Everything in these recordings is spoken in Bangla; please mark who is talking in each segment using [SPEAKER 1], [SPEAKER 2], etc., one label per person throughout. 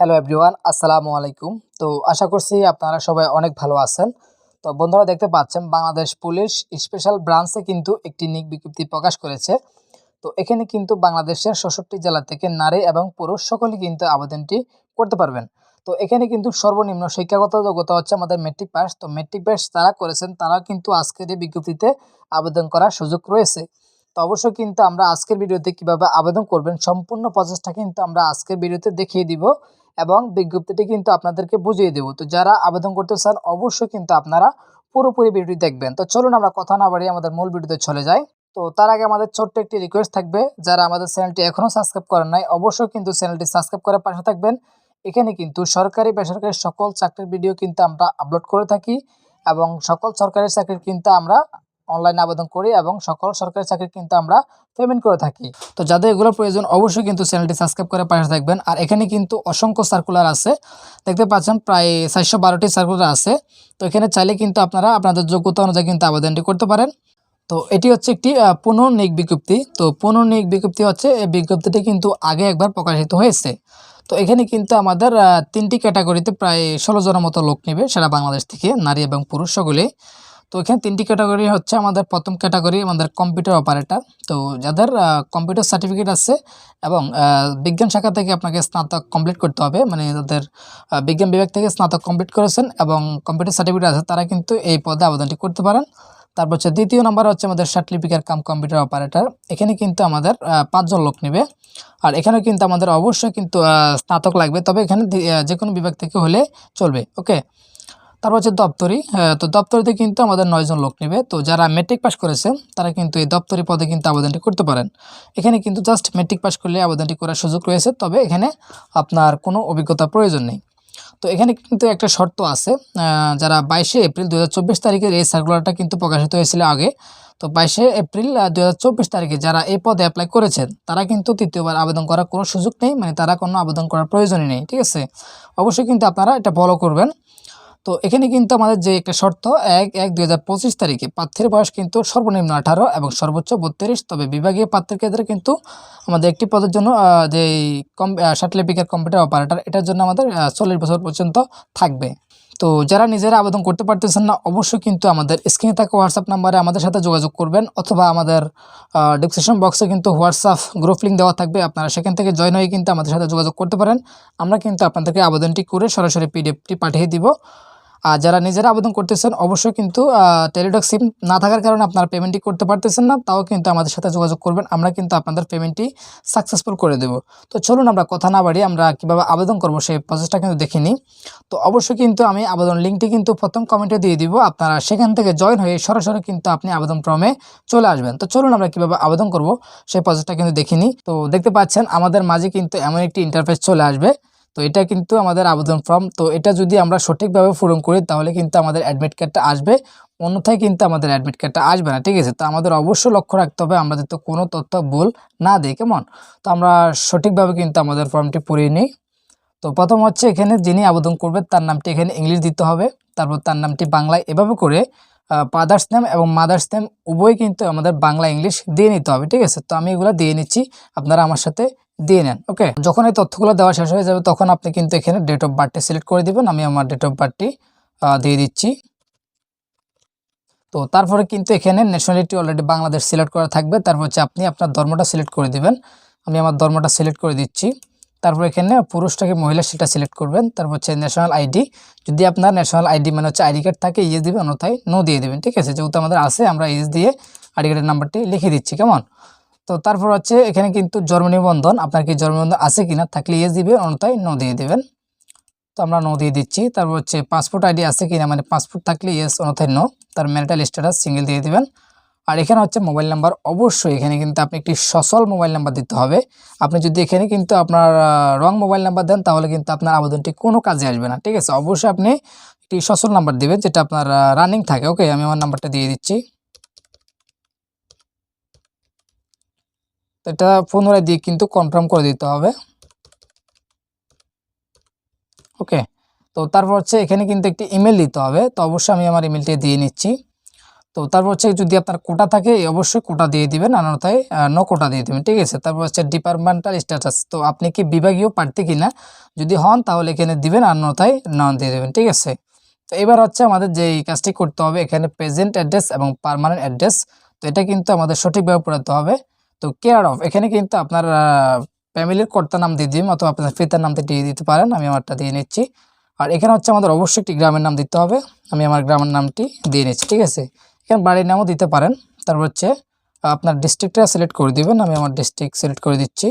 [SPEAKER 1] হ্যালো এভরিওয়ান আসসালামু আলাইকুম তো আশা করছি আপনারা সবাই অনেক ভালো আছেন। তো বন্ধুরা দেখতে পাচ্ছেন, বাংলাদেশ পুলিশ স্পেশাল ব্রাঞ্চে কিন্তু একটি নিক বিজ্ঞপ্তি প্রকাশ করেছে। তো এখানে কিন্তু বাংলাদেশের ষষ্ঠটি জেলা থেকে নারী এবং পুরুষ সকলে কিন্তু আবেদনটি করতে পারবেন। তো এখানে কিন্তু সর্বনিম্ন শিক্ষাগত যোগ্যতা হচ্ছে আমাদের মেট্রিক পাস তো মেট্রিক পাস যারা করেছেন তারা কিন্তু আজকের এই বিজ্ঞপ্তিতে আবেদন করার সুযোগ রয়েছে। তো অবশ্যই কিন্তু আমরা আজকের ভিডিওতে কীভাবে আবেদন করবেন, সম্পূর্ণ প্রচেষ্টা কিন্তু আমরা আজকের ভিডিওতে দেখিয়ে দিব। এবং বিজ্ঞপ্তিটি কিন্তু আপনাদেরকে বুঝিয়ে দেবো। তো যারা আবেদন করতে চান, অবশ্যই কিন্তু আপনারা পুরোপুরি ভিডিওটি দেখবেন। তো চলুন আমরা কথা না বাড়িয়ে আমাদের মূল ভিডিওতে চলে যাই। তো তার আগে আমাদের ছোট্ট একটি রিকোয়েস্ট থাকবে, যারা আমাদের চ্যানেলটি এখনও সাবস্ক্রাইব করেন নাই, অবশ্যই কিন্তু চ্যানেলটি সাবস্ক্রাইব করে পাশে থাকবেন। এখানে কিন্তু সরকারি, বেসরকারি সকল চাকরির ভিডিও কিন্তু আমরা আপলোড করে থাকি এবং সকল সরকারি চাকরির কিন্তু আমরা অনলাইনে আবেদন করি এবং সকল সরকারি চাকরি কিন্তু আমরা পেমেন্ট করে থাকি। তো যাদের এগুলো প্রয়োজন অবশ্যই কিন্তু চ্যানেলটি সাবস্ক্রাইব করে পাশে থাকবেন। আর এখানে কিন্তু অসংখ্য সার্কুলার আছে। দেখতে পাচ্ছেন প্রায় চারশো বারোটি সার্কুলার আছে। তো এখানে চাইলে কিন্তু আপনারা আপনাদের যোগ্যতা অনুযায়ী কিন্তু আবেদনটি করতে পারেন। তো এটি হচ্ছে একটি আহ, পুনর্নিয়োগ বিজ্ঞপ্তি। তো পুনর্নিয়োগ বিজ্ঞপ্তি হচ্ছে এই বিজ্ঞপ্তিটি কিন্তু আগে একবার প্রকাশিত হয়েছে। তো এখানে কিন্তু আমাদের তিনটি ক্যাটাগরিতে প্রায় ষোলো জনের মতো লোক নেবে সারা বাংলাদেশ থেকে নারী এবং পুরুষ সকলে তো এখানে তিনটি ক্যাটাগরি হচ্ছে আমাদের প্রথম ক্যাটাগরি আমাদের কম্পিউটার অপারেটর তো যাদের কম্পিউটার সার্টিফিকেট আছে এবং বিজ্ঞান শাখা থেকে আপনাকে স্নাতক কমপ্লিট করতে হবে মানে যাদের বিজ্ঞান বিভাগ থেকে স্নাতক কমপ্লিট করেছেন এবং কম্পিউটার সার্টিফিকেট আছে, তারা কিন্তু এই পদে আবেদনটি করতে পারেন। তারপর হচ্ছে দ্বিতীয় নাম্বার হচ্ছে আমাদের সার্টিফিকেট কাম কম্পিউটার অপারেটর এখানে কিন্তু আমাদের পাঁচজন লোক নেবে। আর এখানে কিন্তু আমাদের অবশ্যই কিন্তু স্নাতক লাগবে। তবে এখানে যে কোনো বিভাগ থেকে হলে চলবে। ওকে? তারপর হচ্ছে দপ্তরি। তো দপ্তরিতে কিন্তু আমাদের নয়জন লোক নেবে। তো যারা মেট্রিক পাস করেছে, তারা কিন্তু এই দপ্তরি পদে কিন্তু আবেদনটি করতে পারেন। এখানে কিন্তু জাস্ট মেট্রিক পাস করলে আবেদনটি করার সুযোগ রয়েছে। তবে এখানে আপনার কোনো অভিজ্ঞতা প্রয়োজন নেই। তো এখানে কিন্তু একটা শর্ত আছে। যারা বাইশে এপ্রিল দুহাজার চব্বিশ তারিখের এই সার্কুলারটা কিন্তু প্রকাশিত হয়েছিল আগে, তো বাইশে এপ্রিল দু হাজার চব্বিশ তারিখে যারা এই পদে অ্যাপ্লাই করেছেন, তারা কিন্তু তৃতীয়বার আবেদন করার কোনো সুযোগ নেই। মানে তারা কোনো আবেদন করার প্রয়োজনই নেই। ঠিক আছে? অবশ্যই কিন্তু আপনারা এটা ফলো করবেন। তো এখানে কিন্তু আমাদের যে একটা শর্ত, এক এক, দুই হাজার পঁচিশ তারিখে প্রার্থীর বয়স কিন্তু সর্বনিম্ন আঠারো এবং সর্বোচ্চ বত্রিশ। তবে বিভাগীয় প্রার্থীর ক্ষেত্রে কিন্তু আমাদের একটি পদের জন্য যে কম সার্টিফিকেট কম্পিউটার অপারেটর, এটার জন্য আমাদের চল্লিশ বছর পর্যন্ত থাকবে। তো যারা নিজেরা আবেদন করতে পারতেছেন না, অবশ্যই কিন্তু আমাদের স্ক্রিনে থাকা হোয়াটসঅ্যাপ নাম্বারে আমাদের সাথে যোগাযোগ করবেন অথবা আমাদের ডিসক্রিপশন বক্সে কিন্তু হোয়াটসঅ্যাপ গ্রুপ লিঙ্ক দেওয়া থাকবে। আপনারা সেখান থেকে জয়েন হয়ে কিন্তু আমাদের সাথে যোগাযোগ করতে পারেন। আমরা কিন্তু আপনাদেরকে আবেদনটি করে সরাসরি পিডিএফটি পাঠিয়ে দিব। আর যারা নিজেরা আবেদন করতেছেন, অবশ্যই কিন্তু টেলিটক সিম না থাকার কারণে আপনারা পেমেন্টটি করতে পারতেছেন না। তাও কিন্তু আমাদের সাথে যোগাযোগ করবেন, আমরা কিন্তু আপনাদের পেমেন্টটি সাকসেসফুল করে দেব। তো চলুন আমরা কথা না বাড়িয়ে আমরা কীভাবে আবেদন করব সেই প্রসেসটা কিন্তু দেখে নিই। তো অবশ্যই কিন্তু আমি আবেদন লিঙ্কটি কিন্তু প্রথম কমেন্টে দিয়ে দিব। আপনারা সেখান থেকে জয়েন হয়ে সরাসরি কিন্তু আপনি আবেদন ফর্মে চলে আসবেন। তো চলুন আমরা কীভাবে আবেদন করব সেই প্রসেসটা কিন্তু দেখে নিই। তো দেখতে পাচ্ছেন, আমাদের মাঝে কিন্তু এমন একটি ইন্টারফেস চলে আসবে। তো এটা কিন্তু আমাদের আবেদন ফর্ম তো এটা যদি আমরা সঠিকভাবে পূরণ করি, তাহলে কিন্তু আমাদের অ্যাডমিট কার্ডটা আসবে। অন্যথায় কিন্তু আমাদের অ্যাডমিট কার্ডটা আসবে না, ঠিক আছে? তো আমাদের অবশ্যই লক্ষ্য রাখতে হবে আমরা যাতে কোনো তথ্য ভুল না দিই, কেমন? তো আমরা সঠিকভাবে কিন্তু আমাদের ফর্মটি পড়িয়ে নিই। তো প্রথম হচ্ছে এখানে যিনি আবেদন করবে, তার নামটি এখানে ইংলিশ দিতে হবে। তারপর তার নামটি বাংলায় এভাবে করে ফাদার্স নেম এবং মাদার্স নেম উভয় কিন্তু আমাদের বাংলা, ইংলিশ দিয়ে নিতে হবে, ঠিক আছে? তো আমি এগুলো দিয়ে নিচ্ছি। আপনারা আমার সাথে দিয়ে নেন ওকে যখন এই তথ্যগুলো দেওয়া শেষ হয়ে যাবে, তখন আপনি কিন্তু এখানে ডেট অফ বার্থটি সিলেক্ট করে দিবেন। আমি আমার ডেট অফ বার্থটি দিয়ে দিচ্ছি। তো তারপরে কিন্তু এখানে ন্যাশনালিটি অলরেডি বাংলাদেশ সিলেক্ট করা থাকবে। তারপর হচ্ছে আপনি আপনার ধর্মটা সিলেক্ট করে দিবেন। আমি আমার ধর্মটা সিলেক্ট করে দিচ্ছি। তারপর এখানে পুরুষটাকে মহিলা সেটা সিলেক্ট করবেন। তারপর হচ্ছে ন্যাশনাল আইডি যদি আপনার ন্যাশনাল আইডি মানে হচ্ছে আইডি কার্ড থাকে ইয়েস দিবেন, অন্যথায় নো দিয়ে দেবেন, ঠিক আছে? যেহেতু আমাদের আছে, আমরা ইয়েস দিয়ে আইডি কার্ডের নাম্বারটি লিখে দিচ্ছি, কেমন? তো তারপর হচ্ছে এখানে কিন্তু জন্ম নিবন্ধন, আপনার কি জন্ম নিবন্ধন আছে কিনা থাকলে ইয়েস দিবেন, অন্যথায় নো দিয়ে দেবেন। তো আমরা নো দিয়ে দিচ্ছি। তারপর হচ্ছে পাসপোর্ট আইডি আছে কিনা মানে পাসপোর্ট থাকলে ইয়েস অন্যথায় নো তার ম্যারিটাল স্ট্যাটাস সিঙ্গেল দিয়ে দেবেন। আর এখানে হচ্ছে মোবাইল নাম্বার অবশ্যই এখানে কিন্তু আপনি একটি সচল মোবাইল নাম্বার দিতে হবে। আপনি যদি এখানে কিন্তু আপনার রং মোবাইল নাম্বার দেন, তাহলে কিন্তু আপনার আবেদনটি কোনো কাজে আসবে না, ঠিক আছে? অবশ্যই আপনি একটি সচল নাম্বার দিবেন, যেটা আপনার রানিং থাকে। ওকে আমি আমার নাম্বারটা দিয়ে দিচ্ছি। তো এটা পুনরায় দিয়ে কিন্তু কনফার্ম করে দিতে হবে। ওকে তো তারপর হচ্ছে এখানে কিন্তু একটি ইমেল দিতে হবে। তো অবশ্যই আমি আমার ইমেলটি দিয়ে নিচ্ছি। তো তারপর হচ্ছে যদি আপনার কোটা থাকে অবশ্যই কোটা দিয়ে দিবেন। অন্যথায় ন কোটা দিয়ে দিবেন। ঠিক আছে? তারপর হচ্ছে ডিপার্টমেন্টাল স্ট্যাটাস তো আপনি কি বিভাগীয় প্রার্থী কিনা? যদি হন, তাহলে এখানে দিবেন। অন্যথায় নন দিয়ে দেবেন। ঠিক আছে? তো এবার হচ্ছে আমাদের যে কাজটি করতে হবে, এখানে প্রেজেন্ট অ্যাড্রেস এবং পার্মানেন্ট অ্যাড্রেস তো এটা কিন্তু আমাদের সঠিকভাবে পড়াতে হবে। তো কেয়ার অফ এখানে কিন্তু আপনার ফ্যামিলির কর্তার নাম দিয়ে দিন অথবা আপনার পিতার নামটা দিয়ে দিতে পারেন, আমি আমারটা দিয়ে নিচ্ছি। আর এখানে হচ্ছে আমাদের অবশ্যই একটি গ্রামের নাম দিতে হবে, আমি আমার গ্রামের নামটি দিয়ে নিচ্ছি, ঠিক আছে? এখানে বাড়ির নামও দিতে পারেন, তারপর হচ্ছে, আপনার ডিস্ট্রিক্টটা সিলেক্ট করে দিবেন, আমি আমার ডিস্ট্রিক্ট সিলেক্ট করে দিচ্ছি।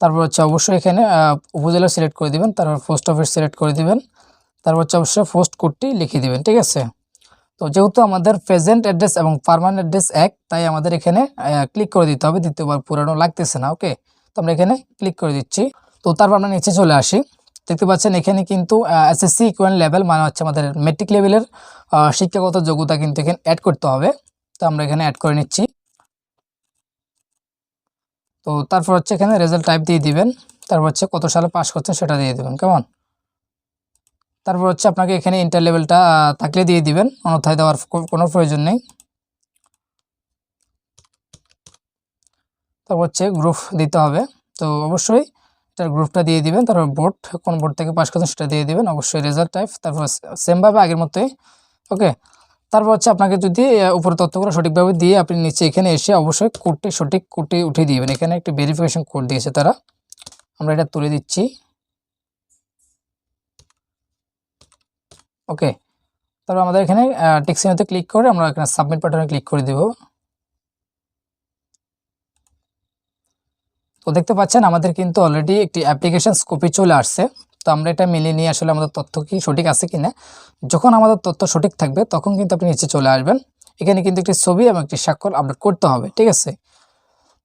[SPEAKER 1] তারপর হচ্ছে অবশ্যই এখানে উপজেলা সিলেক্ট করে দিবেন, তারপর পোস্ট অফিস সিলেক্ট করে দিবেন, তারপর হচ্ছে অবশ্যই পোস্ট কোডটি লিখে দিবেন, ঠিক আছে? তো যেহেতু আমাদের প্রেজেন্ট অ্যাড্রেস এবং পার্মানেন্ট অ্যাড্রেস এক, তাই আমাদের এখানে ক্লিক করে দিতে হবে। দ্বিতীয়বার পুরানো লাগতেছে না ওকে তো আমরা এখানে ক্লিক করে দিচ্ছি। তো তারপর আমরা নিচে চলে আসি। দেখতে পাচ্ছেন এখানে কিন্তু এসএসসি ইকুয়াল লেভেল মানে হচ্ছে আমাদের মেট্রিক লেভেলের শিক্ষাগত যোগ্যতা কিন্তু এখানে অ্যাড করতে হবে। তো আমরা এখানে অ্যাড করে নিচ্ছি। তো তারপর হচ্ছে এখানে রেজাল্ট টাইপ দিয়ে দিবেন। তারপর হচ্ছে কত সালে পাস করছেন সেটা দিয়ে দিবেন, কেমন? তারপর হচ্ছে আপনাকে এখানে ইন্টার লেভেলটা থাকলে দিয়ে দিবেন। অন্যথায় দেওয়ার কোনো প্রয়োজন নেই। তারপর হচ্ছে গ্রুপ দিতে হবে। তো অবশ্যই এটার গ্রুপটা দিয়ে দিবেন। তারপর বোর্ড কোন বোর্ড থেকে পাস করছেন সেটা দিয়ে দিবেন। অবশ্যই রেজাল্ট টাইপ তারপর সেমভাবে আগের মতোই। ওকে তারপর হচ্ছে আপনাকে যদি উপরে তথ্যগুলো সঠিকভাবে দিয়ে আপনি নিচে এখানে এসে অবশ্যই কোডটি সঠিক কোডটি উঠিয়ে দিবেন। এখানে একটি ভেরিফিকেশন কোড দিয়েছে তারা। আমরা এটা তুলে দিচ্ছি। ওকে। তারপর আমাদের এখানে টেক্সিনোতে ক্লিক করে আমরা এখানে সাবমিট বাটনে ক্লিক করে দেব। তো দেখতে পাচ্ছেন, আমাদের কিন্তু অলরেডি একটি অ্যাপ্লিকেশন কপি চলে আসছে। তো আমরা এটা মিলিয়ে নিয়ে আসলে আমাদের তথ্য কি সঠিক আছে কিনা। যখন আমাদের তথ্য সঠিক থাকবে, তখন কিন্তু আপনি নিচে চলে আসবেন। এখানে কিন্তু একটি ছবি এবং একটি স্বাক্ষর আপলোড করতে হবে, ঠিক আছে?